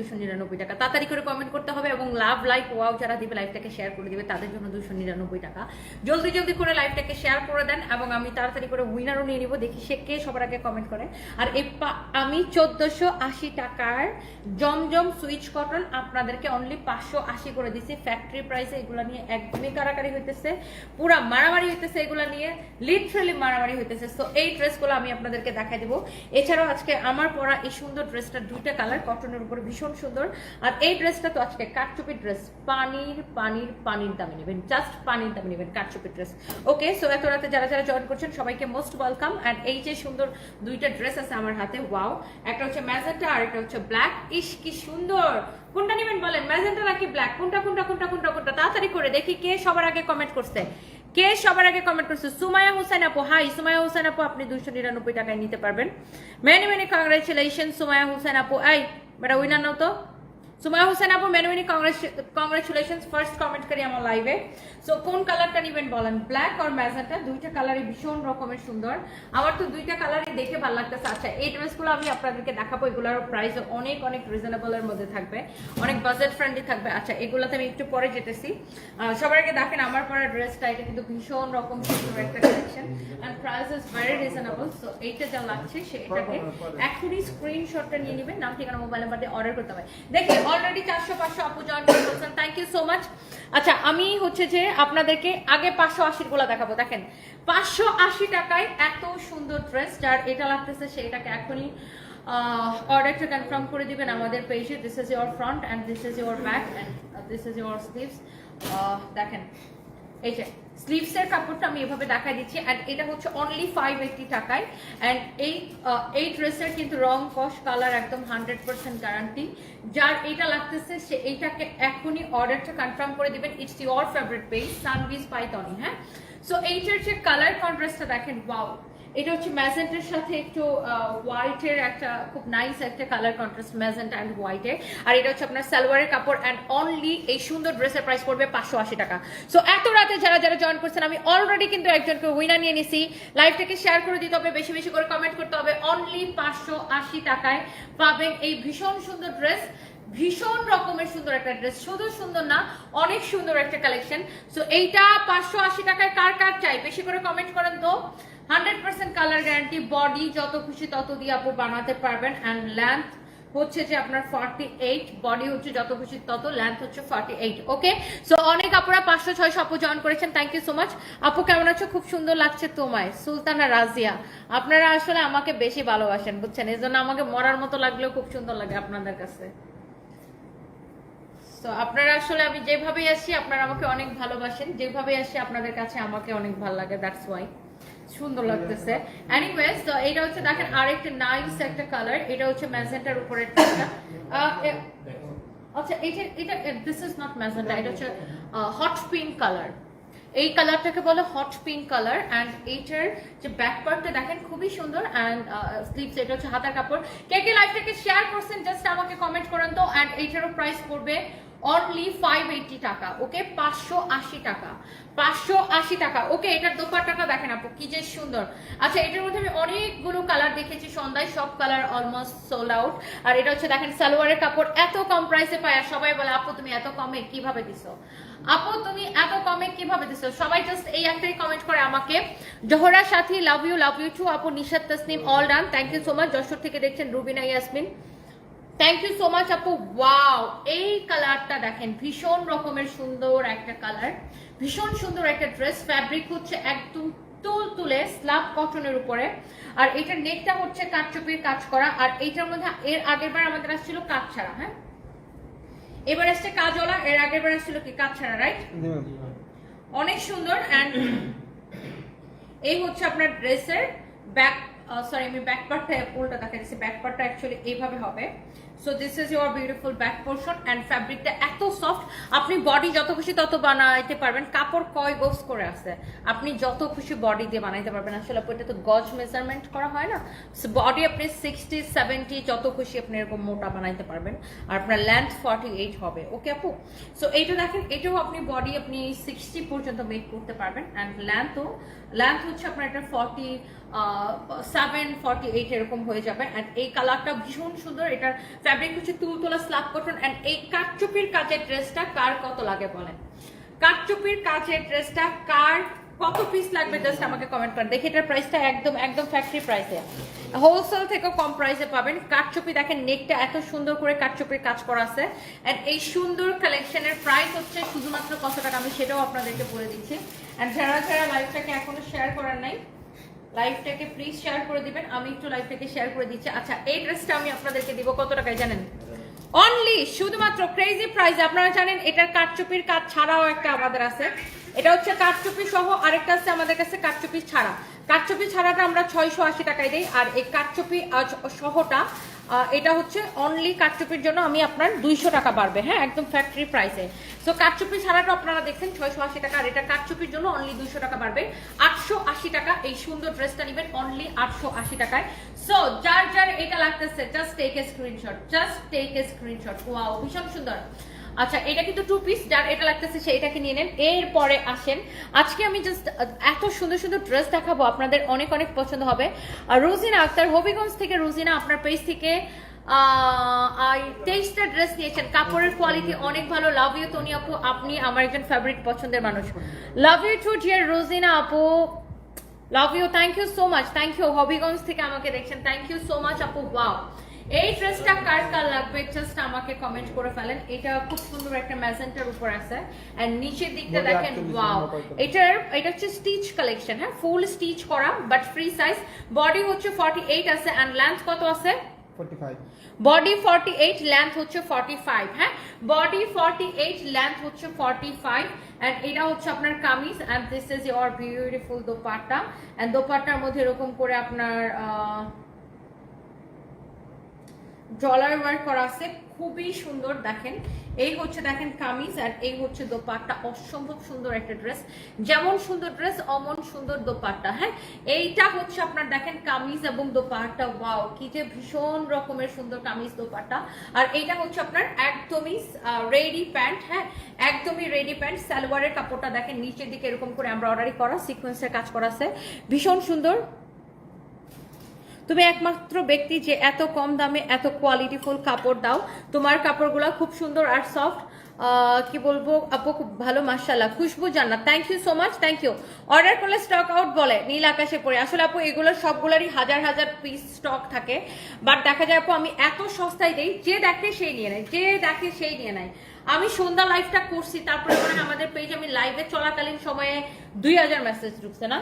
দুশো নিরানব্বই টাকা। তাড়াতাড়ি করে কমেন্ট করতে হবে এবং লাভ লাইক ওয়াও যারা দিবে লাইভটাকে শেয়ার করে দিবে, তাদের জন্য দুশো নিরানব্বই টাকা। জলদি জলদি করে লাইভটাকে শেয়ার করে দেন এবং আমি তাড়াতাড়ি করে উইনারও নিয়ে নিব। দেখি সে কে সবার আগে কমেন্ট করে। আর এই আমি চোদ্দোশো আশি টাকার জমজম সুইচ কটন আপনাদেরকে অনলি পাঁচশো আশি করে দিছি। ফ্যাক্টরি প্রাইসে এগুলো নিয়ে একদমই কারাকারি হইতেছে। পুরা মারামারি হইতেছে এগুলো নিয়ে। লিটারালি মারামারি হইতেছে। তো এই ড্রেসগুলো আমি আপনাদেরকে দেখাই দিব। এছাড়াও আজকে আমার পরা এই সুন্দর ড্রেসটা দুইটা কালার কটনের উপর ভীষণ সুন্দর। আর এই ড্রেসটা তো আজকে কাটচুপি ড্রেস পানির পানির পানির দামে নেবেন। জাস্ট পানির দামে নেবেন কাটচুপি ড্রেস ওকে সো এত রাতে যারা যারা জয়েন করছেন, সবাইকে মোস্ট ওয়েলকাম অ্যান্ড এই যে সুন্দর দুইটা ড্রেস আছে আমার হাতে ওয়াও একটা হচ্ছে ম্যাজেন্টা আর একটা হচ্ছে ব্ল্যাক ইস, কি সুন্দর! কোনটা নেবেন বলেন? ম্যাজেন্টা নাকি ব্ল্যাক কোনটা কোনটা কোনটা কোনটা কোনটা? তাড়াতাড়ি করে দেখি কে সবার আগে কমেন্ট করছে। কে সবার আগে কমেন্ট করছে? সুমায়া হোসেন আপু। হাই সুমায়া হোসেন আপু, আপনি দুইশো নিরানব্বই টাকায় নিতে পারবেন। Many many congratulation Sumaya Hossain আপু। এই বেটা উইনার নাও তো সুমায়া হোসেন আপু many many congratulation first comment করি আমার লাইভে সো কোন কালারটা নেবেন বলেন ব্ল্যাক আর ম্যাজেন্টা দুইটা কালারই ভীষণ রকমের সুন্দর আমার তো দুইটা কালারই দেখে ভালো লাগতেছে আচ্ছা এই ড্রেসগুলো আমি আপনাদেরকে দেখাবো এগুলোর প্রাইস অনেক অনেক রিজনেবল এর মধ্যে থাকবে অনেক বাজেট ফ্রেন্ডলি থাকবে আচ্ছা এগুলোতে আমি একটু পরে যেতেছি সবার আগে দেখেন আমার পরা ড্রেসটা এটা কিন্তু ভীষণ রকম সুন্দর একটা collection and price is very reasonable so এইটা যা লাগছে সেটাকে এখনই স্ক্রিনশটটা নিয়ে নেবেন নাম ঠিকানা মোবাইল নাম্বার দিয়ে অর্ডার করতে হবে দেখেন অলরেডি চারশো পাঁচশো আপু জয়েন করে থ্যাংক ইউ সো মাচ আচ্ছা আমি হচ্ছে যে আপনাদেরকে আগে পাঁচশো আশিরগুলা দেখাবো, দেখেন। পাঁচশো আশি টাকায় এত সুন্দর ড্রেস যার এটা লাগতেছে সেইটাকে এখনই অর্ডারটা কনফার্ম করে দিবেন আমাদের পেজে this is your front and this is your back and this is your sleeves দেখেন এই যে স্লিভস এর কাপড়টা আমি এভাবে দেখাই দিচ্ছি এন্ড এটা হচ্ছে অনলি ফাইভ এইটি টাকায় অ্যান্ড এই এই ড্রেসের কিন্তু রং, কস কালার একদম হান্ড্রেড পার্সেন্ট গ্যারান্টি যার এটা লাগতেছে, সে এইটাকে এখনই অর্ডারটা কনফার্ম করে দিবেন। ইটস ইউর ফেভারিট পেজ সানবিজ পাইতনি হ্যাঁ? সো এইটার যে কালার কন্ট্রাস্টটা দেখেন ওয়াও এটা হচ্ছে ম্যাজেন্টের সাথে একটু হোয়াইটের একটা খুব নাইস একটা কালার কন্ট্রাস্ট ম্যাজেন্ট অ্যান্ড হোয়াইটের আর এটা হচ্ছে আপনার সালোয়ারের কাপড় অ্যান্ড অনলি এই সুন্দর ড্রেসের প্রাইস পড়বে পাঁচশো আশি টাকা। সো এত রাতে যারা যারা জয়েন করছেন, আমি অলরেডি কিন্তু একজনকে উইনার নিয়ে নিছি। লাইভটাকে শেয়ার করে দিতে হবে, বেশি বেশি করে কমেন্ট করতে হবে। অনলি পাঁচশো আশি টাকায় পাবেন এই ভীষণ সুন্দর ড্রেস ভীষণ রকমের সুন্দর একটা ড্রেস শুধু সুন্দর না, অনেক সুন্দর একটা কালেকশন সো এইটা পাঁচশো আশি টাকায় কার কার চাই? বেশি করে কমেন্ট করেন তো। Hundred percent colour guarantee body যত খুশি তত দিয়ে আপু বানাতে পারবেন অ্যান্ড লেন্থ হচ্ছে যে আপনার ফর্টি এইট বডি হচ্ছে যত খুশি তত লেন্থ হচ্ছে ফর্টি এইট ওকে সো অনেক আপুরা পাঁচশো ছয়শো আপু জয়েন করেছেন থ্যাংক ইউ সো মাচ আপু, কেমন আছো? খুব সুন্দর লাগছে তোমায়, সুলতানা রাজিয়া। আপনারা আসলে আমাকে বেশি ভালোবাসেন, বুঝছেন? এই জন্য আমাকে মরার মতো লাগলেও খুব সুন্দর লাগে আপনাদের কাছে। তো আপনারা আসলে আমি যেভাবেই আসি, আপনারা আমাকে অনেক ভালোবাসেন যেভাবে আসি, আপনাদের কাছে আমাকে অনেক ভালো লাগে দ্যাটস ওয়াই সুন্দর লাগতেছে। এনিওয়েজ তো এটা হচ্ছে দেখেন আরেকটা নাইস একটা কালার এটা হচ্ছে ম্যাজেন্টার উপরে আচ্ছা এটা এটা দিস ইজ নট ম্যাজেন্টা, এটা হচ্ছে হট পিঙ্ক কালার এই কালারটাকে বলে হট পিঙ্ক কালার অ্যান্ড এইটার যে ব্যাক পার্টটা দেখেন খুবই সুন্দর অ্যান্ড স্লিভস এটা হচ্ছে হাতার কাপড়। কে কে লাইফটাকে শেয়ার করছেন জাস্ট আমাকে কমেন্ট করেন তো অ্যান্ড এইটারও প্রাইস পড়বে অনলি ফাইভ এইটি টাকা, ওকে? পাঁচশো আশি টাকা। পাঁচশো আশি টাকা। ওকে, এটার দোপাট্টাটা দেখেন আপু, কি যে সুন্দর। আচ্ছা এটার মধ্যে আমি অনেকগুলো কালার দেখেছি সন্ধ্যায়, সব কালার অলমোস্ট সোল্ড আউট আর এটা হচ্ছে দেখেন, সালোয়ারের কাপড় এত কম প্রাইসে পায়, আর সবাই বলে, আপু, তুমি এত কমে কীভাবে দিছো? আপু, তুমি এত কমে কীভাবে দিছো? সবাই জাস্ট এই একটাই কমেন্ট করে আমাকে। Zohra Sathi love you love you too আপু Nishad Tasnim all done thank you so much Jessore থেকে দেখছেন Rubina, Yasmin. Thank you so much আপু ওয়াও এই কালারটা দেখেন, ভীষণ রকমের সুন্দর একটা কালার ভীষণ সুন্দর একটা ড্রেস ফ্যাব্রিক হচ্ছে একদম তুল তুলে স্লাব কটনের উপরে। আর এটার নেকটা হচ্ছে কাঠচুপির কাজ করা, আর এইটার মধ্যে এর আগের বার আমাদের আসছিল কাজ ছাড়া হ্যাঁ? এবার আসছে কাজওয়ালা এর আগের বার আসছিল কি? কাজ ছাড়া রাইট অনেক সুন্দর অ্যান্ড এই হচ্ছে আপনার ড্রেসের ব্যাক সরি আমি ব্যাক পার্টটা উল্টা দেখা যাচ্ছে ব্যাক পার্টটা অ্যাকচুয়ালি এইভাবে হবে। So this is your beautiful back portion and ফ্যাব্রিকটা এত সফট আপনি বডি যত খুশি তত বানাইতে পারবেন। কাপড় কয় গোস করে আছে? আপনি যত খুশি বডি দিয়ে বানাইতে পারবেন। আসলে আপু, এটা তো গজ মেজারমেন্ট করা হয় না? বডি আপনি সিক্সটি সেভেন্টি যত খুশি আপনি এরকম মোটা বানাইতে পারবেন। আর আপনার লেন্থ ফর্টি এইট হবে। ওকে আপু? সো এইটা দেখেন, এটাও আপনি বডি আপনি সিক্সটি পর্যন্ত মেক করতে পারবেন। অ্যান্ড লেন্থও লেন্থ হচ্ছে আপনার এটা ফর্টি সেভেন ফর্টি এইট এরকম হয়ে যাবে। অ্যান্ড এই কালারটা ভীষণ সুন্দর। এটার ফ্যাব্রিক হচ্ছে তুলতলা স্ল্যাব কটন অ্যান্ড এই কাঠচুপির কাজের ড্রেসটা কার কত লাগে বলেন? কাঠচুপির কাজের ড্রেসটা কার কত পিস লাগবে? জাস্ট আমাকে কমেন্ট করেন। দেখি এটার প্রাইসটা একদম একদম ফ্যাক্টরি প্রাইসে হোলসেল থেকেও কম প্রাইসে পাবেন। কাঠচুপি দেখেন নেকটা এত সুন্দর করে কাঠচুপির কাজ করা আছে। অ্যান্ড এই সুন্দর কালেকশনের প্রাইস হচ্ছে শুধুমাত্র কত টাকা? আমি সেটাও আপনাদেরকে বলে দিচ্ছি। অ্যান্ড যারা যারা লাইভটাকে এখনও শেয়ার করার নাই লাইভটাকে প্লিজ শেয়ার করে দিবেন। আমি একটু লাইভটাকে শেয়ার করে দিচ্ছি। আচ্ছা এই ড্রেসটা আমি আপনাদেরকে দিব। কত টাকায় জানেন? অনলি শুধুমাত্র ক্রেজি প্রাইস আপনারা জানেন, এটার কাঠচুপির কাজ ছাড়াও একটা আমাদের আছে। এটা হচ্ছে কাঠচুপি সহ আরেকটা আছে আমাদের কাছে, কাঠচুপি ছাড়া। কাঠচুপি ছাড়াটা আমরা ছয়শো আশি টাকায় দিই। আর এই কাঠচুপি সহটা এটা হচ্ছে অনলি কাঠচুপির জন্য আমি আপনার দুইশো টাকা বাড়বে। হ্যাঁ একদম ফ্যাক্টরি প্রাইসে সো কাঠচুপি ছাড়াটা আপনারা দেখছেন, ছয়শো আশি টাকা। আর এটা কাঠচুপির জন্য অনলি দুইশো টাকা বাড়বে। আটশো আশি টাকা এই সুন্দর ড্রেসটা নেবেন অনলি আটশো আশি টাকায়। সো যার যার এটা লাগতেছে just take a screenshot just take a screenshot wow ভীষণ সুন্দর। আচ্ছা এটা কিন্তু টু পিস যার এটা লাগতেছে সে এটাকে নিয়ে নেন। এরপরে আসেন। আজকে আমি জাস্ট এত সুন্দর সুন্দর ড্রেস দেখাবো, আপনাদের অনেক অনেক পছন্দ হবে। আর রোজিনা আক্তার, হবিগঞ্জ থেকে রোজিনা আপনার পেজ থেকে তেইশটা ড্রেস নিয়েছেন। কাপড়ের কোয়ালিটি অনেক ভালো। লাভ ইউ তনি আপু, আপনি আমার একজন ফেভারিট পছন্দের মানুষ। Love you too dear Rozina আপু। Love you thank you so much thank you Habiganj থেকে আমাকে দেখছেন। থ্যাংক ইউ সো মাচ আপু ওয়াও এই ড্রেসটা কার কার লাগবে? জাস্ট আমাকে কমেন্ট করে ফেলেন। এটা খুব সুন্দর একটা ম্যাজেন্টার উপর আছে। এন্ড নিচের দিকটা দেখেন 48 ওয়াও এটার এটা হচ্ছে স্টিচ কালেকশন হ্যাঁ? ফুল স্টিচ করা বাট ফ্রি সাইজ বডি হচ্ছে 48 আছে এন্ড লেন্থ কত আছে? 45 বডি 48 লেন্থ হচ্ছে 45 হ্যাঁ? বডি 48 লেন্থ হচ্ছে 45 এন্ড এটা হচ্ছে আপনার kameez and this is your beautiful dupatta. And দোপাট্টার মধ্যে এরকম করে আপনার ডলার ওয়ার্ক করা আছে, খুবই সুন্দর দেখেন। এই হচ্ছে দেখেন কামিজ আর এই হচ্ছে দোপাট্টা, অসম্ভব সুন্দর একটা ড্রেস যেমন সুন্দর ড্রেস অমন সুন্দর দোপাট্টা হ্যাঁ? এইটা হচ্ছে আপনার দেখেন কামিজ এবং দোপাট্টা ওয়াও কি যে ভীষণ রকমের সুন্দর কামিজ দোপাট্টা। আর এইটা হচ্ছে আপনার একদমই রেডি প্যান্ট হ্যাঁ? একদমই রেডি প্যান্ট সালোয়ারের কাপড়টা দেখেন, নিচের দিকে এরকম করে আমরা অর্ডারই করা সিকোয়েন্সের কাজ করা আছে। ভীষণ সুন্দর। তুমি একমাত্র ব্যক্তি যে এত কম দামে এত কোয়ালিটিফুল কাপড় দাও। তোমার কাপড়গুলো খুব সুন্দর আর সফট কি বলব, আপু, খুব ভালো মার্শাল্লাহ Khushbu Jannat. Thank you so much thank you order করলে স্টক আউট বলে, নীল আকাশে পড়ে। আসলে আপু, এগুলো সবগুলোরই হাজার হাজার পিস স্টক থাকে। বাট দেখা যায় আপু, আমি এত সস্তায় দিই, যে দেখে সেই নিয়ে নেয়, যে দেখে সেই নিয়ে নেয়। আমি সন্ধ্যা লাইভটা করছি তারপরে মনে আমাদের পেজ আমি লাইভে চলাকালীন সময়ে দুই হাজার মেসেজ ঢুকছে না?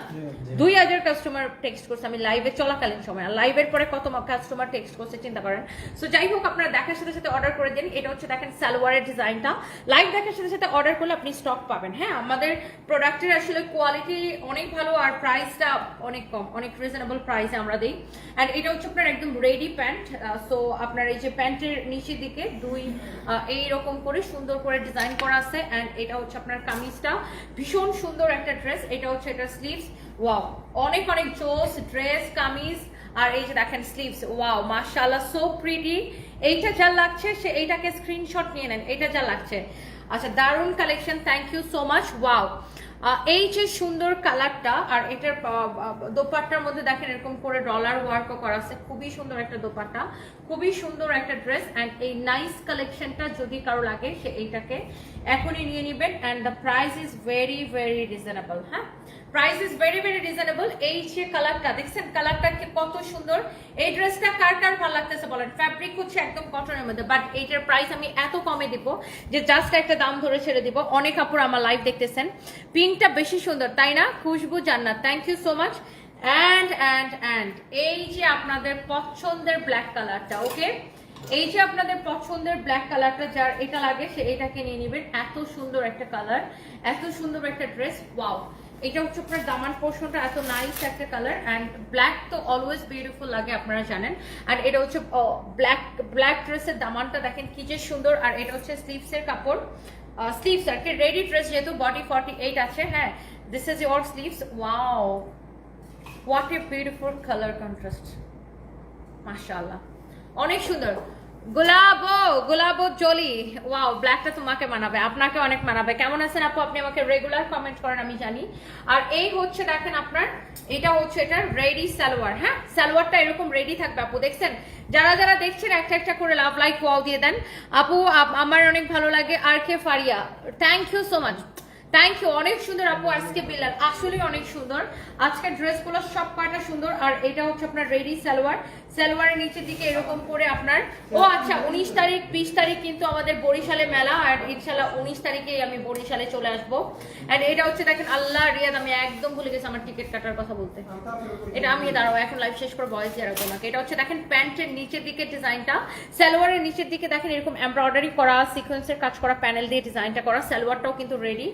দুই হাজার কাস্টমার টেক্সট করছে আমি লাইভে চলাকালীন সময়। আর লাইভের পরে কত কাস্টমার টেক্সট করছে চিন্তা করেন। সো যাই হোক আপনারা দেখার সাথে সাথে অর্ডার করে দিন। এটা হচ্ছে দেখেন সালোয়ারের ডিজাইনটা লাইভ দেখার সাথে সাথে অর্ডার করলে আপনি স্টক পাবেন। হ্যাঁ আমাদের প্রোডাক্টের আসলে কোয়ালিটি অনেক ভালো আর প্রাইসটা অনেক কম অনেক রিজনেবল প্রাইসে আমরা দিই। অ্যান্ড এটা হচ্ছে আপনার একদম রেডি প্যান্ট সো আপনার এই যে প্যান্টের নিচের দিকে দুই এই রকম করে সুন্দর করে ডিজাইন করা আছে অ্যান্ড এটা হচ্ছে আপনার কামিজটা। ভীষণ সুন্দর একটা ড্রেস এটা হচ্ছে এটা স্লিভস ওয়াও অনেক অনেক জোস ড্রেস কামিজ। আর এই যে দেখেন স্লিভস ওয়াও মাশাআল্লাহ সো প্রিটি এইটা যা লাগছে, সে এইটাকে স্ক্রিনশট নিয়ে নেন, এটা যা লাগছে। আচ্ছা দারুণ collection thank you so much wow এই যে সুন্দর কালারটা আর এটার দোপাট্টার মধ্যে দেখেন এরকম করে ডলার ওয়ার্কও করা আছে। খুবই সুন্দর একটা দোপাট্টা, খুবই সুন্দর একটা ড্রেস অ্যান্ড এই নাইস কালেকশনটা যদি কারও লাগে সে এইটাকে এখনই নিয়ে নেবেন and the price is very very reasonable হ্যাঁ? Price is very very reasonable এই যে কালারটা, দেখছেন কালারটা কত সুন্দর? এই ড্রেসটা কার কার ভালো লাগতেছে বলেন? ফ্যাব্রিক হচ্ছে একদম কটনের মধ্যে বাট এইটার প্রাইস আমি এত কমে দিব যে জাস্ট একটা দাম ধরে ছেড়ে দিব। অনেক কাপড় আমার লাইভ দেখতেছেন। পিঙ্কটা বেশি সুন্দর, তাই না? Khushbu Jannat. Thank you so much and and and এই যে আপনাদের পছন্দের ব্ল্যাক কালারটা ওকে এই যে আপনাদের পছন্দের ব্ল্যাক কালারটা যার এটা লাগে, সে এটাকে নিয়ে নেবেন। এত সুন্দর একটা কালার এত সুন্দর একটা ড্রেস ওয়াও এটা হচ্ছে আপনার দামান পোর্শনটা এত নাইস একটা কালার অ্যান্ড ব্ল্যাক তো অলওয়েজ বিউটিফুল লাগে আপনারা জানেন। আর এটা হচ্ছে ব্ল্যাক ব্ল্যাক ড্রেসের দামানটা দেখেন কি যে সুন্দর। আর এটা হচ্ছে স্লিভসের কাপড়। স্লিভস আর কি রেডি ড্রেস যেহেতু বডি ফর্টি এইট আছে হ্যাঁ this is your sleeves wow what a beautiful colour contrast মাশাআল্লাহ। অনেক সুন্দর। গোলাবো গোলাবো জলি ওয়াও ব্ল্যাকটা তোমাকে মানাবে, আপনাকে অনেক মানাবে। কেমন আছেন আপু? আপনি আমাকে রেগুলার কমেন্ট করেন, আমি জানি। আর এই হচ্ছে, দেখেন আপনার, এটা হচ্ছে এটা রেডি সালোয়ার হ্যাঁ? সালোয়ারটা এরকম রেডি থাকবে আপু, দেখছেন? যারা যারা দেখছেন, একটা একটা করে লাভ লাইক ওয়াও দিয়ে দেন। আপু আমার অনেক ভালো লাগে আর কে Faria. Thank you so much thank you অনেক সুন্দর আপু আজকে বিল্লাল আসলে অনেক সুন্দর। আজকের ড্রেসগুলো সব কয়টা সুন্দর। আর এটা হচ্ছে আপনার রেডি সালোয়ার। সালোয়ারের নিচের দিকে এরকম করে আপনার, ও আচ্ছা উনিশ তারিখ, বিশ তারিখ কিন্তু আমাদের বরিশালে মেলা, আর ইনশাল্লাহ উনিশ তারিখেই আমি বরিশালে চলে আসব। অ্যান্ড এটা হচ্ছে দেখেন, আল্লাহ, রিয়াদ, আমি একদম ভুলে গেছি আমার টিকিট কাটার কথা বলতে। এটা আমি দাঁড়াবো এখন লাইভ শেষ করে বয়স দিয়ে রাখব এটা হচ্ছে দেখেন, প্যান্টের নিচের দিকে ডিজাইনটা। সালোয়ারের নিচের দিকে দেখেন, এরকম এমব্রয়ডারি করা সিকোয়েন্সের কাজ করা প্যানেল দিয়ে ডিজাইনটা করা, সালোয়ারটাও কিন্তু রেডি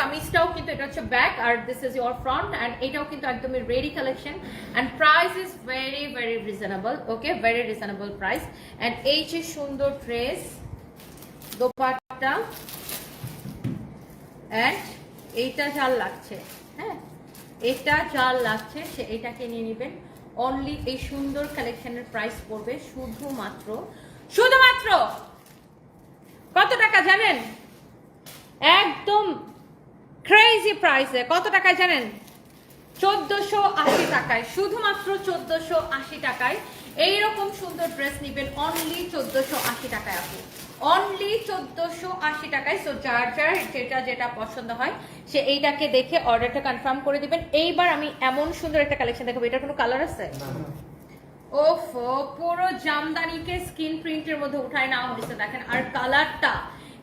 কামিজটাও কিন্তু, এটা হচ্ছে back R this is your front and এটাও কিন্তু একদমই ready collection and price is very very reasonable okay very reasonable price and এই যে সুন্দর ড্রেস দোপাট্টা অ্যান্ড এইটা জাল লাগছে হ্যাঁ? এটা জাল লাগছে, সে এটাকে নিয়ে নেবেন। অনলি এই সুন্দর কালেকশনের প্রাইস পড়বে শুধুমাত্র শুধুমাত্র কত টাকা জানেন? একদম ক্রেজি প্রাইসে কত টাকায় জানেন? চোদ্দশো আশি টাকায় শুধুমাত্র চোদ্দশো আশি টাকায় এইরকম সুন্দর ড্রেস নিবেন অনলি চোদ্দশো আশি টাকায় আপনি। অনলি চোদ্দশো আশি টাকায় সো যার যার যেটা যেটা পছন্দ হয় সে এইটাকে দেখে অর্ডারটা কনফার্ম করে দিবেন। এইবার আমি এমন সুন্দর একটা কালেকশন দেখাবো এটার কোনো কালার আছে? ওফ পুরো জামদানিকে স্কিন প্রিন্টের মধ্যে উঠায় নেওয়া হয়েছে দেখেন। আর কালারটা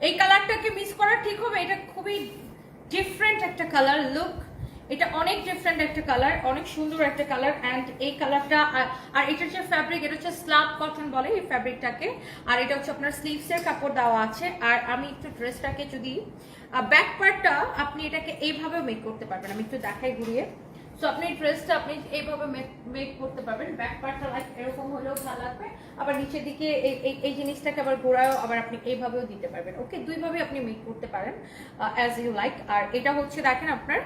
এই কালারটাকে মিস করা ঠিক হবে এটা খুবই ডিফারেন্ট একটা কালার লুক এটা অনেক ডিফারেন্ট একটা কালার অনেক সুন্দর একটা কালার অ্যান্ড এই কালারটা আর এটার যে ফ্যাব্রিক এটা হচ্ছে স্লাব কটন বলে এই ফ্যাব্রিকটাকে আর এটা হচ্ছে আপনার স্লিভসের কাপড় দেওয়া আছে। আর আমি একটু ড্রেসটাকে যদি ব্যাক পার্টটা আপনি এটাকে এইভাবেও মেক করতে পারবেন। আমি একটু দেখাই ঘুরিয়ে। সো আপনি ড্রেসটা আপনি এইভাবে মেক করতে পারবেন। ব্যাক পার্টটা লাইক এরকম হলেও ভালো লাগবে। আবার নিচের দিকে এই জিনিসটাকে আবার ঘোরাও আবার আপনি এইভাবেও দিতে পারবেন। ওকে দুইভাবে আপনি মেক করতে পারেন অ্যাজ ইউ লাইক আর এটা হচ্ছে দেখেন আপনার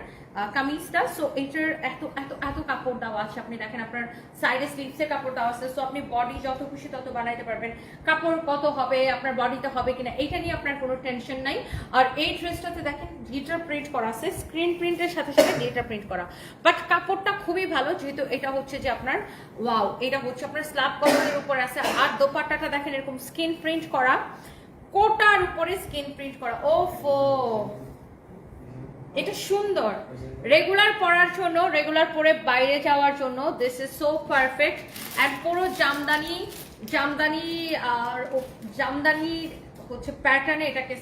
কামিজটা। সো এটার এত এত এত দেওয়া আছে। আপনি দেখেন আপনার সাইডে স্লিভসের কাপড় দেওয়া আছে। সো আপনি বডি যত খুশি তত বানাইতে পারবেন। কাপড় কত হবে, আপনার বডিতে হবে কিনা এটা নিয়ে আপনার কোনো টেনশন নাই। আর এই ড্রেসটাতে দেখেন গ্লিটার প্রিন্ট করা আছে স্ক্রিন প্রিন্টের সাথে সাথে গ্লিটার প্রিন্ট করা। বাট কাপড়টা খুবই ভালো, যেহেতু এটা হচ্ছে যে আপনার ওয়াও এটা হচ্ছে আপনার স্ল্যাব কভারের উপর আছে। আর দোপাট্টাটা দেখেন এরকম স্কিন প্রিন্ট করা। কোটার উপরে স্কিন প্রিন্ট করা। ওফো! এটা সুন্দর। রেগুলার পরার জন্য রেগুলার পরে বাইরে যাওয়ার জন্য this is so perfect and পুরো জামদানি জামদানি, আর জামদানি হচ্ছে প্যাটার্নে এটাকে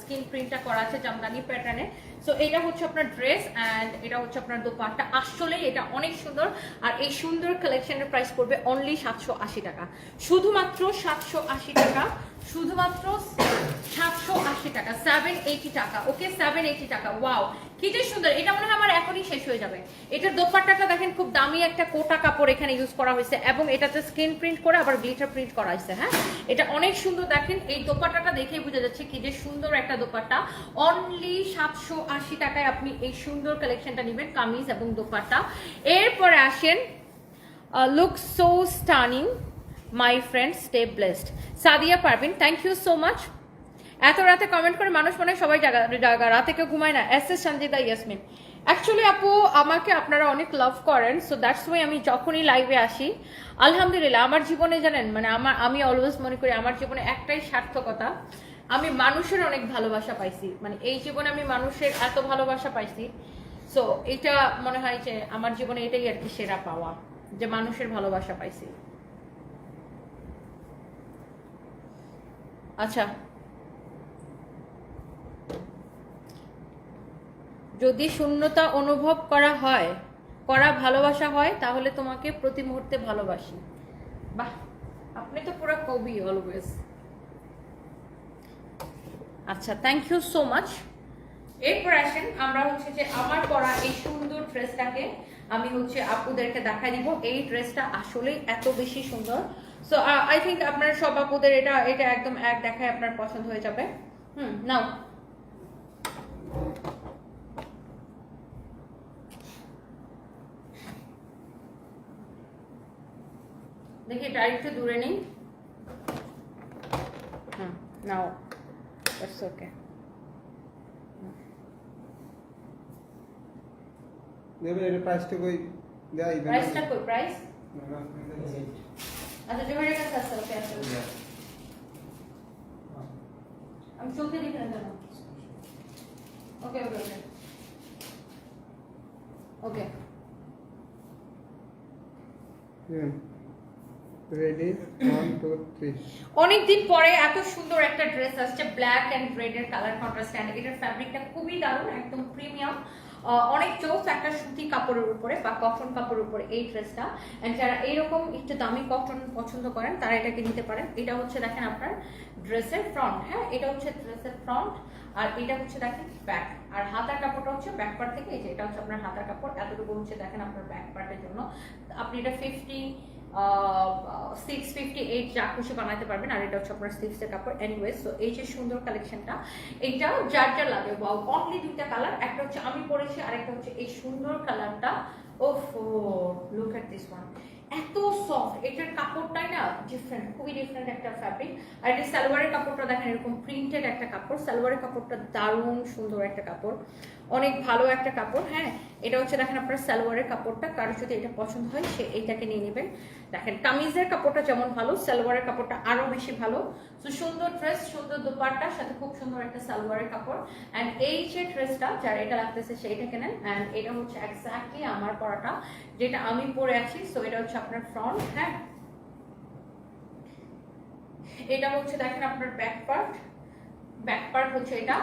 স্কিন প্রিন্টটা করা আছে, জামদানি প্যাটার্নে সো এটা হচ্ছে আপনার ড্রেস অ্যান্ড এটা হচ্ছে আপনার দোপাট্টা। আসলেই এটা অনেক সুন্দর। আর এই সুন্দর কালেকশনের প্রাইস পড়বে অনলি সাতশো আশি টাকা। শুধুমাত্র সাতশো আশি টাকা। শুধুমাত্র সাতশো আশি টাকা সেভেন এইটি টাকা ওকে সেভেন এইটি টাকা ওয়াও কি যে সুন্দর, এটা মনে হয় আমার এখনই শেষ হয়ে যাবে। এটার দোপাট্টাটা দেখেন, খুব দামি একটা কোটা কাপড় এখানে ইউজ করা হয়েছে, এবং এটাতে স্ক্রিন প্রিন্ট করে আবার গ্লিটার প্রিন্ট করা হয়েছে হ্যাঁ? এটা অনেক সুন্দর, দেখেন, এই দোপাট্টাটা দেখেই বোঝা যাচ্ছে কি যে সুন্দর একটা দোপাট্টা। অনলি সাতশো আশি টাকায় আপনি এই সুন্দর কালেকশনটা নেবেন, কামিজ এবং দোপাট্টা। এরপরে আসেন look so stunning my friend stay blessed Sadia Parvin thank you so much এত রাতে কমেন্ট করে মানুষ মনে হয় সবাই জায়গা জায়গা রাতে কেউ ঘুমায় না। S S Sanjita Yasmin actually আপু, আমাকে আপনারা অনেক লাভ করেন সো দ্যাটস ওয়াই আমি যখনই লাইভে আসি, আলহামদুলিল্লাহ, আমার জীবনে জানেন মানে আমার আমি অলওয়েজ মনে করি আমার জীবনে একটাই সার্থকতা, আমি মানুষের অনেক ভালোবাসা পাইছি। মানে এই জীবনে আমি মানুষের এত ভালোবাসা পাইছি সো এটা মনে হয় যে আমার জীবনে এটাই আর কি সেরা পাওয়া, যে মানুষের ভালোবাসা পাইছি। আচ্ছা। যদি শূন্যতা অনুভব করা হয়, করা ভালোবাসা হয়, তাহলে তোমাকে প্রতি মুহূর্তে ভালোবাসি। বাহ, আপনি তো পুরো কবি অলওয়েজ আচ্ছা থ্যাংক ইউ সো মাচ এরপর আসেন, আমরা হচ্ছে যে আমার পরা এই সুন্দর ড্রেসটাকে আমি হচ্ছে আপুদেরকে দেখাই দিব। এই ড্রেসটা আসলেই এত বেশি সুন্দর। সো আই থিঙ্ক আপনার সব আপুদের এটা এটা একদম এক দেখায় আপনার পছন্দ হয়ে যাবে। হুম নাও। দেখি এটা একটু দূরে নেই। নাও। ইটস ওকে দেবেন এটা প্রাইসটা কই? দেয় প্রাইসটা কই প্রাইস আচ্ছা জোহরের কাছে আছে ওকে আছে। আমি চলতে দিই না কেন okay okay okay okay ready one two three অনেকদিন পরে এত সুন্দর একটা ড্রেস আসছে ব্ল্যাক অ্যান্ড রেড এর কালার কন্ট্রাস্ট এটার ফ্যাব্রিকটা খুবই দারুণ একদম প্রিমিয়াম অনেক চোখ একটা সুতি কাপড়ের উপরে বা কটন কাপড়ের উপরে এই ড্রেসটা অ্যান্ড যারা এইরকম একটু দামি কটন পছন্দ করেন, তারা এটাকে নিতে পারেন। এটা হচ্ছে দেখেন আপনার ড্রেসের ফ্রন্ট হ্যাঁ? এটা হচ্ছে ড্রেসের ফ্রন্ট আর এটা হচ্ছে দেখেন ব্যাক আর হাতার কাপড়টা হচ্ছে ব্যাক পার্ট থেকে, এই যে এটা হচ্ছে আপনার হাতার কাপড়, এতটুকু হচ্ছে দেখেন আপনার ব্যাক পার্টের জন্য। আপনি এটা ফিফটি সিক্স ফিফটি এইট যা খুশি বানাতে পারবেন, আর এটা হচ্ছে আপনার সিক্সের কাপড়। এনিওয়েজ সো এই যে সুন্দর কালেকশনটা এইটা যার যার লাগে অনলি দুইটা কালার একটা হচ্ছে আমি পরেছি, আর একটা হচ্ছে এই সুন্দর কালারটা ওফ লুক এট দিস ওয়ান এত সফট এটার কাপড়টাই না ডিফারেন্ট খুবই ডিফারেন্ট একটা ফ্যাব্রিক আর এটা সালোয়ারের কাপড়টা দেখেন, এরকম প্রিন্টেড একটা কাপড়, সালোয়ারের কাপড়টা দারুণ সুন্দর একটা কাপড়। অনেক ভালো একটা কাপড় হ্যাঁ? এটা হচ্ছে দেখেন আপনার সালোয়ারের কাপড়টা, কারও যদি এটা পছন্দ হয়, সে এইটাকে নিয়ে নেবেন। দেখেন কামিজের কাপড়টা যেমন ভালো, সালোয়ারের কাপড়টা আরও বেশি ভালো। তো সুন্দর ড্রেস সুন্দর দোপাট্টার সাথে খুব সুন্দর একটা সালোয়ারের কাপড়। অ্যান্ড এই যে ড্রেসটা যার এটা লাগতেছে সেইটা নেন অ্যান্ড এটা হচ্ছে এক্স্যাক্টলি আমার পরাটা, যেটা আমি পরে আছি। সো এটা হচ্ছে আপনার ফ্রন্ট হ্যাঁ? এটা হচ্ছে দেখেন আপনার ব্যাক পার্ট ব্যাক পার্ট হচ্ছে এটা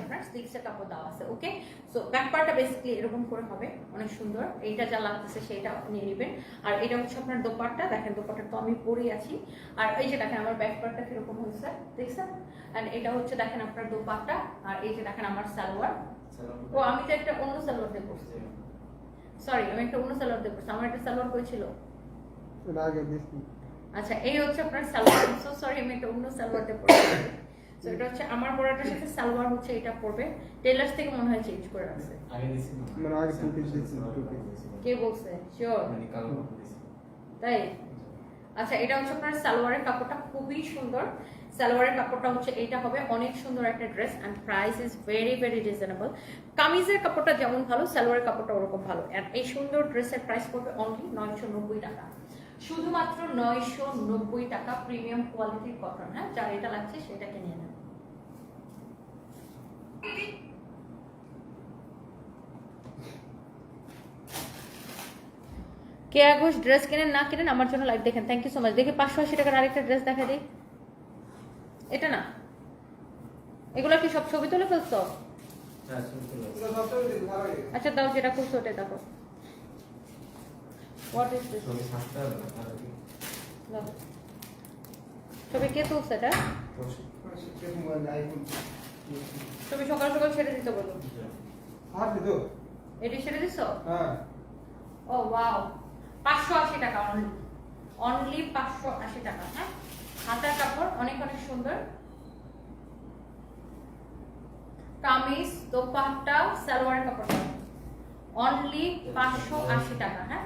আপনার স্লিভসের কাপড় দেওয়া আছে ওকে সো ব্যাক পার্টটা বেসিক্যালি এরকম করে হবে অনেক সুন্দর। এইটা যা লাগতেছে সেটা নিয়ে নেবেন। আর এটা হচ্ছে আপনার দোপাট্টা দেখেন দোপাট্টা তো আমি পরেই আছি। আর এই যে দেখেন আমার ব্যাক পার্টটা কীরকম হয়েছে দেখছেন? অ্যান্ড এটা হচ্ছে দেখেন আপনার দোপাট্টা আর এই যে দেখেন আমার সালোয়ার। ও আমি তো একটা অন্য সালোয়ার দিয়ে পরছি। সরি আমি একটা অন্য সালোয়ার দিয়ে পরছি। আমার একটা সালোয়ার করেছিল আচ্ছা এই হচ্ছে আপনার সালোয়ার। সো সরি আমি একটা অন্য সালোয়ার দিয়ে পরছি। তো এটা হচ্ছে আমার পরাটার সাথে সালোয়ার হচ্ছে এটা পরবে টেলার্স থেকে মনে হয় চেঞ্জ করে মানে আগে দিছি, two piece। কে বলছে? শিওর তাই? আচ্ছা এটা হচ্ছে আপনার সালোয়ারের কাপড়টা খুবই সুন্দর। সালোয়ারের কাপড়টা হচ্ছে এইটা হবে অনেক সুন্দর একটা dress and price is very very reasonable কামিজের কাপড়টা যেমন ভালো সালোয়ারের কাপড়টা ওরকম ভালো। অ্যান্ড এই সুন্দর ড্রেসের প্রাইস পড়বে অনলি নয়শো নব্বই টাকা। শুধুমাত্র নয়শো নব্বই টাকা প্রিমিয়াম কোয়ালিটির কটন হ্যাঁ? যার এটা লাগছে সেটাকে নিয়ে নেন কেয়া ঘোষ ড্রেস কেনেন না কেনেন আমার জন্য লাইভ দেখেন। থ্যাংক ইউ সো মাচ দেখি পাঁচশো আশি টাকার আরেকটা ড্রেস দেখা দিই। এটা না? এগুলো কি সব ছবি তুলে ফেলছো? আচ্ছা দাও যেটা খুলছো ওটা দেখো হোয়াট ইজ দিস ছবি কে? তুলছে এটা? ছবি সকাল সকাল ছেড়ে দিতে বলো। হাত দিতো। এটি ছেড়ে দিছো? হ্যাঁ। ও ওয়াও। পাঁচশো আশি টাকা অনলি অনলি পাঁচশো আশি টাকা হ্যাঁ? হাতার কাপড় অনেক অনেক সুন্দর। কামিজ দোপাট্টা সালোয়ার কাপড়। অনলি পাঁচশো আশি টাকা হ্যাঁ?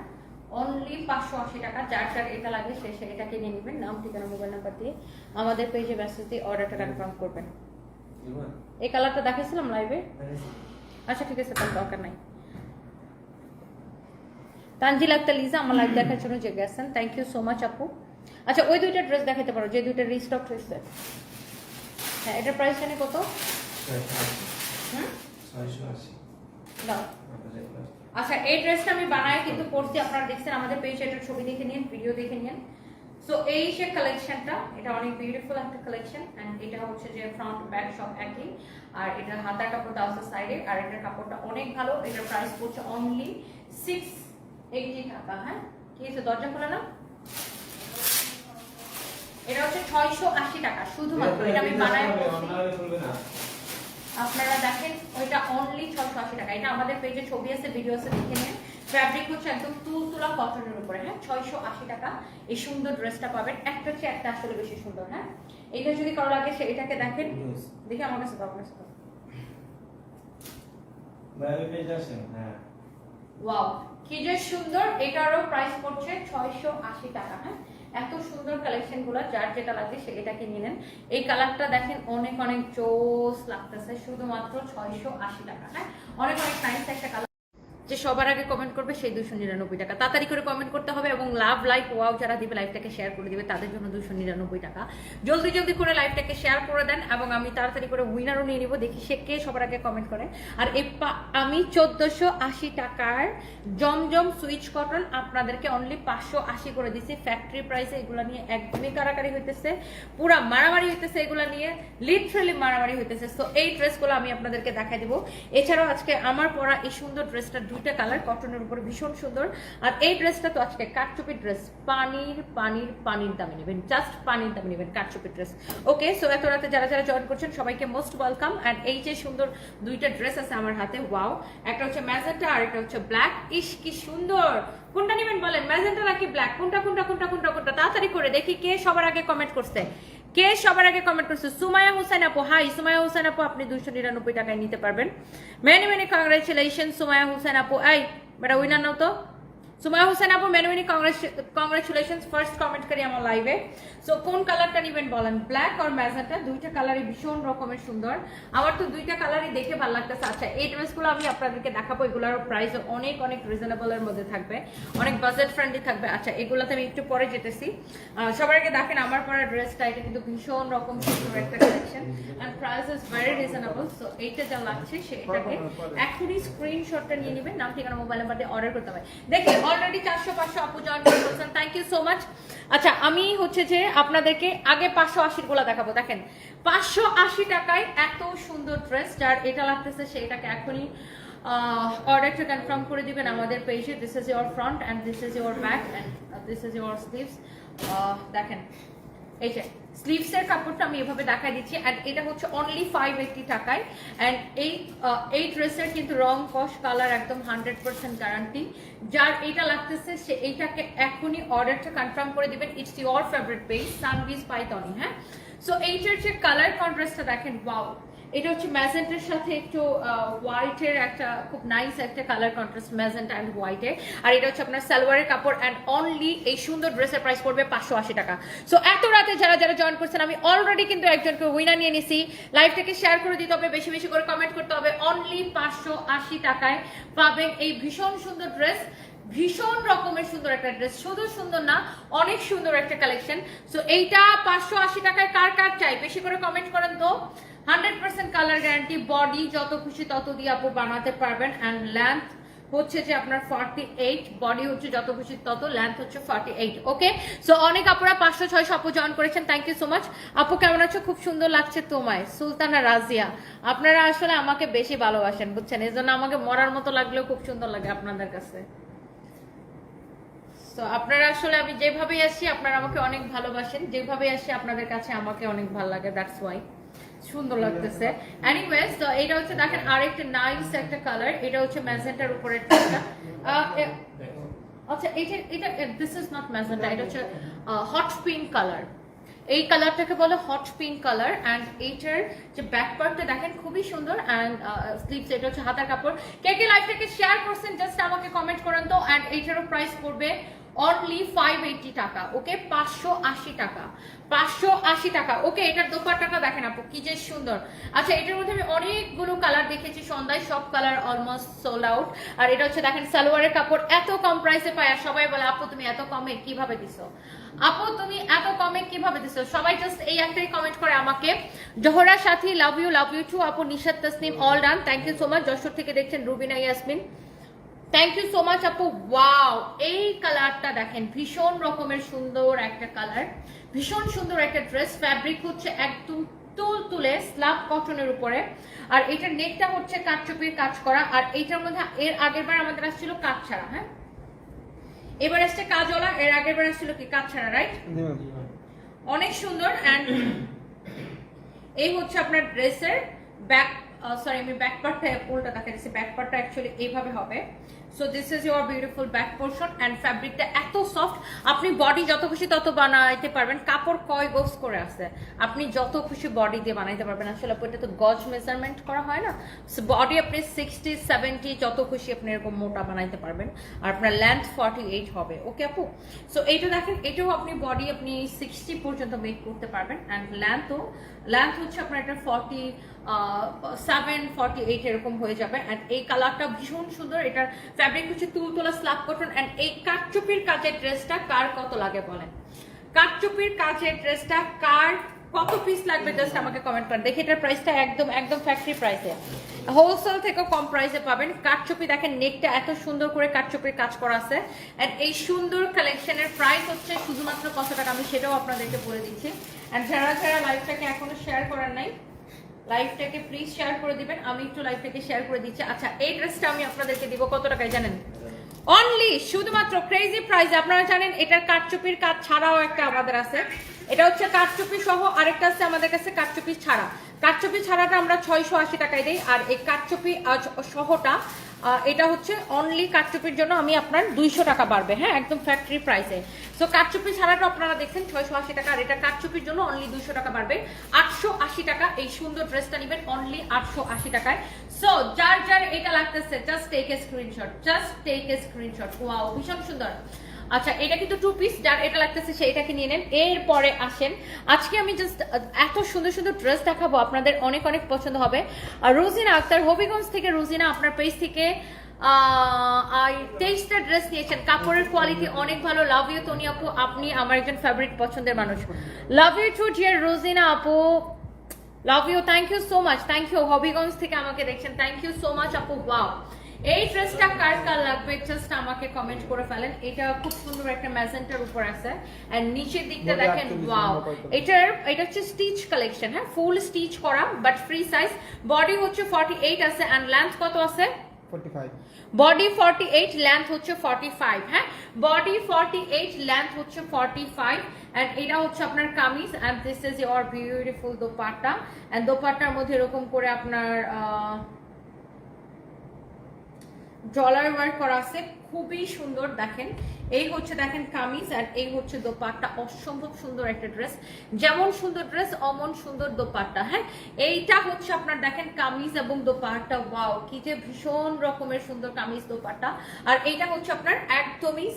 অনলি পাঁচশো আশি টাকা। যার যার এটা লাগে সে এটাকে নিয়ে নেবেন। নাম ঠিকানা মোবাইল নাম্বার দিয়ে আমাদের পেজে মেসেজ দিয়ে অর্ডারটা কনফার্ম করবেন। এই কালারটা দেখাইছিলাম লাইভে আচ্ছা ঠিক আছে তার দরকার নাই। তানজিল আক্তার লিজা আমার লাইভ দেখার জন্য যে গেছেন থ্যাংক ইউ সো মাচ আপু। আচ্ছা ওই দুইটা ড্রেস দেখাতে পারো যে দুইটা রিস্টক হয়েছে হ্যাঁ এটার প্রাইস জানি কত? আচ্ছা এই ড্রেসটা আমি বানাই কিন্তু পরছি আপনারা দেখছেন আমাদের পেজে এটার ছবি দেখে নিন ভিডিও দেখে নিন। সো এই যে কালেকশনটা এটা অনেক বিউটিফুল একটা কালেকশন এন্ড এটা হচ্ছে যে ফ্রন্ট ব্যাক সব একই। আর এটা হাতার কাপড়টা আছে সাইডে আর এটার কাপড়টা অনেক ভালো। এটার প্রাইস পড়ছে অনলি সিক্স এইটি টাকা হ্যাঁ? কি হয়েছে দরজা খোলা না? এটা হচ্ছে ছয়শো আশি টাকা শুধুমাত্র। এটা আমি বলছি। আপনারা দেখেন ওইটা অনলি ছশো আশি টাকা। এটা আমাদের পেজে ছবি আছে ভিডিও আছে দেখে নিন। ফ্যাব্রিক হচ্ছে একদম তুলতুলা কটনের উপরে হ্যাঁ? ছয়শো আশি টাকা। এই সুন্দর ড্রেসটা পাবেন। একটা হচ্ছে একটা আসলে বেশি সুন্দর হ্যাঁ? এটা যদি কারও লাগে সে এটাকে দেখেন। দেখি আমার কাছে আমার কাছে। ওয়াও কি যে সুন্দর! এটারও প্রাইস পড়ছে ছয়শো আশি টাকা হ্যাঁ? এত সুন্দর কালেকশনগুলো যার যেটা লাগবে সে এটা কিনে নেন। এই কালারটা দেখেন অনেক অনেক জোস লাগতেছে। শুধুমাত্র ছয়শো আশি টাকা হ্যাঁ? অনেক অনেক নাইস একটা কালার যে সবার আগে কমেন্ট করবে সেই দুশো নিরানব্বই টাকা। তাড়াতাড়ি করে কমেন্ট করতে হবে এবং লাভ লাইক ওয়াও যারা দিবে লাইভটাকে শেয়ার করে দিবে, তাদের জন্য দুশো নিরানব্বই টাকা। জলদি জলদি করে লাইভটাকে শেয়ার করে দেন এবং আমি তাড়াতাড়ি করে উইনারও নিয়ে নিব। দেখি সে কে সবার আগে কমেন্ট করে। আর এই আমি চোদ্দশো আশি টাকার জমজম সুইচ কটন আপনাদেরকে অনলি পাঁচশো আশি করে দিছি। ফ্যাক্টরি প্রাইসে এগুলো নিয়ে একদমই কারাকারি হইতেছে। পুরা মারামারি হইতেছে এগুলো নিয়ে। লিটারালি মারামারি হইতেছে। তো এই ড্রেসগুলো আমি আপনাদেরকে দেখাই দেবো। এছাড়াও আজকে আমার পরা এই সুন্দর ড্রেসটা দুইটা কালার কটনের উপর ভীষণ সুন্দর। আর এই ড্রেসটা তো আজকে কাটচুপি ড্রেস পানির পানির পানির দামে নেবেন জাস্ট পানির দামে নেবেন কাটচুপি ড্রেস ওকে সো এত রাতে যারা যারা জয়েন করছেন, সবাইকে মোস্ট ওয়েলকাম অ্যান্ড এই যে সুন্দর দুইটা ড্রেস আছে আমার হাতে ওয়াও একটা হচ্ছে ম্যাজেন্টা আর একটা হচ্ছে ব্ল্যাক ইস, কি সুন্দর! কোনটা নেবেন বলেন? ম্যাজেন্টা নাকি ব্ল্যাক কোনটা কোনটা কোনটা কোনটা কোনটা? তাড়াতাড়ি করে দেখি কে সবার আগে কমেন্ট করছে। কে সবার আগে কমেন্ট করছে সুমায়া হোসেন আপু হাই সুমায়া হোসেন আপু, আপনি দুশো নিরানব্বই টাকায় নিতে পারবেন। Many many congratulation Sumaya Hossain আপু। এই, বেটা উইনার নাও তো। সুমায়া হোসেন আপু many many congratulation first comment করি আমার লাইভে সো কোন কালারটা নেবেন বলেন ব্ল্যাক আর ম্যাজেন্টা দুইটা কালারই ভীষণ রকমের সুন্দর আমার তো দুইটা কালারই দেখে ভালো লাগতেছে আচ্ছা এই ড্রেসগুলো আমি আপনাদেরকে দেখাবো এগুলোর প্রাইস অনেক অনেক রিজনেবল এর মধ্যে থাকবে অনেক বাজেট ফ্রেন্ডলি থাকবে আচ্ছা এগুলোতে আমি একটু পরে যেতেছি সবার আগে দেখেন আমার পরা ড্রেসটা এটা কিন্তু ভীষণ রকম সুন্দর একটা collection and price is very reasonable so এইটা যা লাগছে সেটাকে এখনই স্ক্রিনশটটা নিয়ে নেবেন নাম ঠিকানা মোবাইল নাম্বার দিয়ে অর্ডার করতে হবে দেখেন অলরেডি চারশো, পাঁচশো আপু জয়েন করেছেন থ্যাংক ইউ সো মাচ আচ্ছা আমি হচ্ছে যে আপনাদেরকে আগে পাঁচশো আশিরগুলা দেখাবো। দেখেন, পাঁচশো আশি টাকায় এত সুন্দর ড্রেস যার এটা লাগতেছে সেইটাকে এখনই অর্ডারটা কনফার্ম করে দিবেন আমাদের পেজে this is your front and this is your back and this is your sleeves দেখেন এই যে স্লিভস এর কাপড়টা আমি এভাবে দেখাই দিচ্ছি এন্ড এটা হচ্ছে অনলি ফাইভ এইটি টাকায় অ্যান্ড এই এই ড্রেসের কিন্তু রং, কস কালার একদম হান্ড্রেড পার্সেন্ট গ্যারান্টি যার এটা লাগতেছে, সে এইটাকে এখনই অর্ডারটা কনফার্ম করে দিবেন। ইটস ইউর ফেভারিট পেজ সানবিজ পাইতনি হ্যাঁ? সো এইটার যে কালার কন্ট্রাস্টটা দেখেন ওয়াও এটা হচ্ছে ম্যাজেন্টের সাথে একটু হোয়াইটের একটা খুব নাইস একটা কালার কন্ট্রাস্ট ম্যাজেন্ট অ্যান্ড হোয়াইটের আর এটা হচ্ছে আপনার সালোয়ারের কাপড় অ্যান্ড অনলি এই সুন্দর ড্রেসের প্রাইস পড়বে পাঁচশো আশি টাকা। সো এত রাতে যারা যারা জয়েন করছেন, আমি অলরেডি কিন্তু একজনকে উইনার নিয়ে নিছি। লাইভটাকে শেয়ার করে দিতে হবে, বেশি বেশি করে কমেন্ট করতে হবে। অনলি পাঁচশো আশি টাকায় পাবেন এই ভীষণ সুন্দর ড্রেস ভীষণ রকমের সুন্দর একটা ড্রেস শুধু সুন্দর না, অনেক সুন্দর একটা কালেকশন সো এইটা পাঁচশো আশি টাকায় কার কার চাই? বেশি করে কমেন্ট করেন তো। Hundred percent colour guarantee body যত খুশি তত দিয়ে আপু বানাতে পারবেন অ্যান্ড লেন্থ হচ্ছে যে আপনার ফর্টি এইট বডি হচ্ছে যত খুশি তত লেন্থ হচ্ছে ফর্টি এইট ওকে সো অনেক আপুরা পাঁচশো, ছয়শো আপু জয়েন করেছেন থ্যাংক ইউ সো মাচ আপু, কেমন আছো? খুব সুন্দর লাগছে তোমায়, সুলতানা রাজিয়া। আপনারা আসলে আমাকে বেশি ভালোবাসেন, বুঝছেন? এই জন্য আমাকে মরার মতো লাগলেও খুব সুন্দর লাগে আপনাদের কাছে। তো আপনারা আসলে আমি যেভাবেই আসি, আপনারা আমাকে অনেক ভালোবাসেন, যেভাবেই আসি, আপনাদের কাছে আমাকে অনেক ভালো লাগে দ্যাটস ওয়াই সুন্দর লাগতেছে। এনিওয়েজ তো এটা হচ্ছে দেখেন আরেকটা নাইস একটা কালার এটা হচ্ছে ম্যাজেন্টার আচ্ছা এটা এটা দিস ইজ নট ম্যাজেন্টা এটা হচ্ছে হট পিঙ্ক কালার এই কালারটাকে বলে হট পিঙ্ক কালার অ্যান্ড এইটার যে ব্যাক পার্টটা দেখেন খুবই সুন্দর অ্যান্ড স্লিভস এটা হচ্ছে হাতার কাপড়। কে কে লাইফটাকে শেয়ার করছেন জাস্ট আমাকে কমেন্ট করেন তো। অ্যান্ড এইটারও প্রাইস পড়বে অনলি ফাইভ এইটি টাকা ওকে পাঁচশো আশি টাকা, পাঁচশো আশি টাকা ওকে এটার দোপাট্টাটা দেখেন আপু, কি যে সুন্দর। আচ্ছা এটার মধ্যে আমি অনেকগুলো কালার দেখেছি সন্ধ্যায়, সব কালার অলমোস্ট সোল্ড আউট আর এটা হচ্ছে দেখেন, সালোয়ারের কাপড় এত কম প্রাইসে পায়, আর সবাই বলে, আপু, তুমি এত কমে কীভাবে দিছো? আপু, তুমি এত কমে কীভাবে দিছো? সবাই জাস্ট এই একটাই কমেন্ট করে আমাকে। Zohra Sathi love you love you too আপু Nishad Tasnim all done thank you so much Jessore থেকে দেখছেন Rubina, Yasmin. Thank you so much আপু ওয়াও এই কালারটা দেখেন ভীষণ রকমের সুন্দর একটা কালার ভীষণ সুন্দর একটা ড্রেস ফ্যাব্রিক হচ্ছে একদম তুল তুলে স্লাব কটনের উপরে। আর এটার নেকটা হচ্ছে কাঠচুপির কাজ করা। আর এইটার মধ্যে এর আগের বার আমাদের আসছিল কাজ ছাড়া হ্যাঁ? এবার আসছে কাজওয়ালা এর আগের বার আসছিল কি? কাজ ছাড়া রাইট অনেক সুন্দর অ্যান্ড এই হচ্ছে আপনার ড্রেসের ব্যাক সরি আমি ব্যাক পার্টটা উল্টা দেখা যাচ্ছে ব্যাক পার্টটা অ্যাকচুয়ালি এইভাবে হবে। So this is your beautiful back portion and ফ্যাব্রিকটা এত সফট আপনি বডি যত খুশি তত বানাইতে পারবেন। কাপড় কয় গোস করে আছে? আপনি যত খুশি বডি দিয়ে বানাইতে পারবেন। আসলে এটা তো গজ মেজারমেন্ট করা হয় না। বডি আপনি সিক্সটি সেভেন্টি যত খুশি আপনি এরকম মোটা বানাইতে পারবেন। আর আপনার লেন্থ ফর্টি এইট হবে। ওকে আপু? সো এইটা দেখেন, এটাও আপনি বডি আপনি সিক্সটি পর্যন্ত মেক করতে পারবেন। অ্যান্ড লেন্থও লেন্থ হচ্ছে আপনার এটা ফর্টি সেভেন ফর্টি এইট এরকম হয়ে যাবে। অ্যান্ড এই কালারটা ভীষণ সুন্দর। এটার ফ্যাব্রিক হচ্ছে তুলতলা স্লাব কটন অ্যান্ড এই কাঠচুপির কাজের ড্রেসটা কার কত লাগে বলেন? কাঠচুপির কাজের ড্রেসটা কার কত পিস লাগবে? জাস্ট আমাকে কমেন্ট করেন। দেখি এটার প্রাইসটা একদম একদম ফ্যাক্টরি প্রাইসে হোলসেল থেকেও কম প্রাইসে পাবেন। কাঠচুপি দেখেন নেকটা এত সুন্দর করে কাঠচুপির কাজ করা আছে। এন্ড এই সুন্দর কালেকশনের প্রাইস হচ্ছে শুধুমাত্র কত টাকা? আমি সেটাও আপনাদেরকে বলে দিচ্ছি। এন্ড যারা যারা লাইভটাকে এখনও শেয়ার করার নাই লাইভটাকে প্লিজ শেয়ার করে দিবেন। আমি একটু লাইফটাকে শেয়ার করে দিচ্ছি। আচ্ছা এই ড্রেসটা আমি আপনাদেরকে দিব। কত টাকায় জানেন? অনলি শুধুমাত্র ক্রেজি প্রাইস আপনারা জানেন এটার কাঠচুপির কাজ ছাড়াও একটা আমাদের আছে। এটা হচ্ছে কাঠচুপি সহ আরেকটা আছে আমাদের কাছে কাঠচুপি ছাড়া। কাঠচুপি ছাড়াটা আমরা ছয়শো আশি টাকায় দিই। আর এই কাঠচুপি আহ, সহটা এটা হচ্ছে অনলি কাঠচুপির জন্য আমি আপনার দুইশো টাকা বাড়বে হ্যাঁ একদম ফ্যাক্টরি প্রাইসে সো কাঠচুপি ছাড়াটা আপনারা দেখছেন, ছয়শো আশি টাকা, আর এটা কাঠচুপির জন্য অনলি দুইশো টাকা বাড়বে। আটশো আশি টাকা এই সুন্দর ড্রেসটা নেবেন অনলি আটশো আশি টাকায়। সো যার যার এটা লাগতেছে just take a screenshot just take a screenshot wow ভীষণ সুন্দর। আচ্ছা এটা কিন্তু টু পিস যার এটা লাগতেছে সেইটাকে নিয়ে নেন। এরপরে আসেন। আজকে আমি জাস্ট এত সুন্দর সুন্দর ড্রেস দেখাবো, আপনাদের অনেক অনেক পছন্দ হবে। আর রোজিনা আক্তার, হবিগঞ্জ থেকে রোজিনা আপনার পেজ থেকে তেইশটা ড্রেস নিয়েছেন। কাপড়ের কোয়ালিটি অনেক ভালো। লাভ ইউ তনি আপু। আপনি আমার একজন ফেভারিট পছন্দের মানুষ। Love you too dear Rozina আপু। Love you thank you so much thank you Habiganj থেকে আমাকে দেখছেন। থ্যাংক ইউ সো মাচ আপু। ওয়াও এই ড্রেসটা কার কার লাগবে? জাস্ট আমাকে কমেন্ট করে ফেলেন। এটা খুব সুন্দর একটা ম্যাজেন্টার উপর আছে। এন্ড নিচের দিকটা দেখেন ওয়াও। এটার এটা হচ্ছে স্টিচ কালেকশন হ্যাঁ? ফুল স্টিচ করা বাট ফ্রি সাইজ বডি হচ্ছে 48 আছে এন্ড লেন্থ কত আছে? 45 বডি 48 লেন্থ হচ্ছে 45 হ্যাঁ? বডি 48 লেন্থ হচ্ছে 45 এন্ড এটা হচ্ছে আপনার kameez and this is your beautiful dupatta. And দোপাট্টার মধ্যে এরকম করে আপনার ডলার ওয়ার্ক করা আছে, খুবই সুন্দর, দেখেন। এই হচ্ছে, দেখেন, কামিজ, আর এই হচ্ছে দোপাট্টা। অসম্ভব সুন্দর একটা ড্রেস যেমন সুন্দর ড্রেস অমন সুন্দর দোপাট্টা হ্যাঁ? এইটা হচ্ছে আপনার, দেখেন, কামিজ এবং দোপাট্টা। ওয়াও কি যে ভীষণ রকমের সুন্দর কামিজ দোপাট্টা। আর এইটা হচ্ছে আপনার একদমই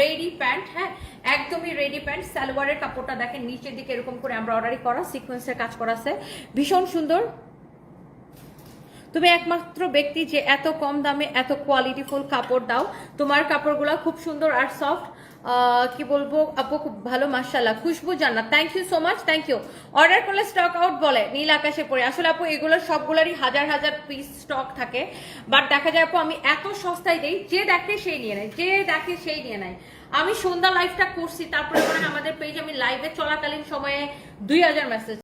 রেডি প্যান্ট হ্যাঁ? একদমই রেডি প্যান্ট সালোয়ারের কাপড়টা, দেখেন, নিচের দিকে এরকম করে আমরা অর্ডারই করা সিকোয়েন্সের কাজ করা আছে। ভীষণ সুন্দর। তুমি একমাত্র ব্যক্তি যে এত কম দামে এত কোয়ালিটিফুল কাপড় দাও। তোমার কাপড়গুলো খুব সুন্দর আর সফট কি বলব, আপু, খুব ভালো মার্শাল্লাহ Khushbu Jannat. Thank you so much thank you order করলে স্টক আউট বলে, নীল আকাশে পড়ে। আসলে আপু, এগুলো সবগুলোরই হাজার হাজার পিস স্টক থাকে। বাট দেখা যায় আপু, আমি এত সস্তায় দেই, যে দেখে সেই নিয়ে নেয়, যে দেখে সেই নিয়ে নেয়। আমি সন্ধ্যা লাইভটা করছি, তারপরে আমাদের পেজ আমি লাইভে চলাকালীন সময়ে দুই হাজার মেসেজ